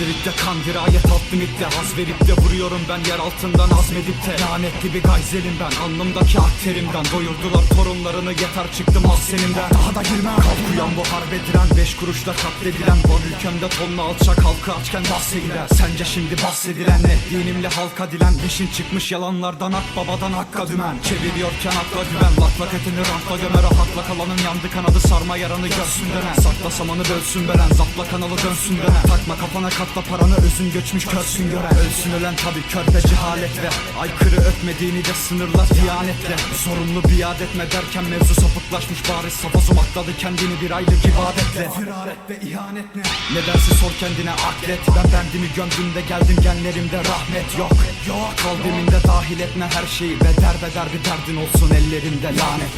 lirikte kan dirayet alt limitte Az verip de vuruyorum ben yer altından azmedip de. Lanetli bir gayzelim ben alnımdaki akterimden Doyurdular torunlarını yeter çıktım mahzenimden Daha da girmem Kalkıyan bu harbe diren Beş kuruşla katledilen. Var ülkemde tonla alçak halkı açken bahsedilen. Sence şimdi bahsedilen ne? Dinimle halka dilen Dişin çıkmış yalanlardan ak babadan hakka dümen. Çeviriyorken akla güven. Lak lak etini rahatla gömer Rahatla kalanın yandı kanadı sarma yaranı görsün dönen. Sakla samanı bölsün belen Zapla kanalı dönsün dönen. Takma kafana katla paranı özün göçmüş körsün gören. Ölsün ölen tabi körpe cehalet ve Aykırı ötmediğini de sınırlar diyanetle. Sorumlu biat etme derken mevzu sapıklaşmış bariz Safazım akladı kendini bir aylık ibadetle. Firaret ve ihanet ne? Nedense sor kendine aklet. Ben bendimi gömdüm de geldim genlerimde rahmet yok. Yok. Kalbiminde dahil etme her şeyi Ve derbeder bir derdin olsun ellerimde lanet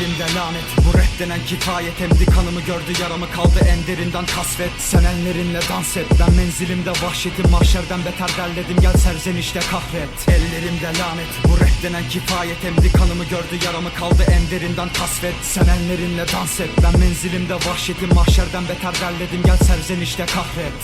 Ellerimde lanet. Bu rap denen kifayet. Emdi kanımı gördü yaramı kaldı. En derinden kasvet. Sen ellerinle dans et. Ben menzilimde vahşetim. Mahşerden beter derledim. Gel serzenişte kahret. Ellerimde lanet. Bu rap denen kifayet. Emdi kanımı gördü yaramı kaldı. En derinden kasvet. Sen ellerinle dans et. Ben menzilimde vahşetim. Mahşerden beter derledim. Gel serzenişte kahret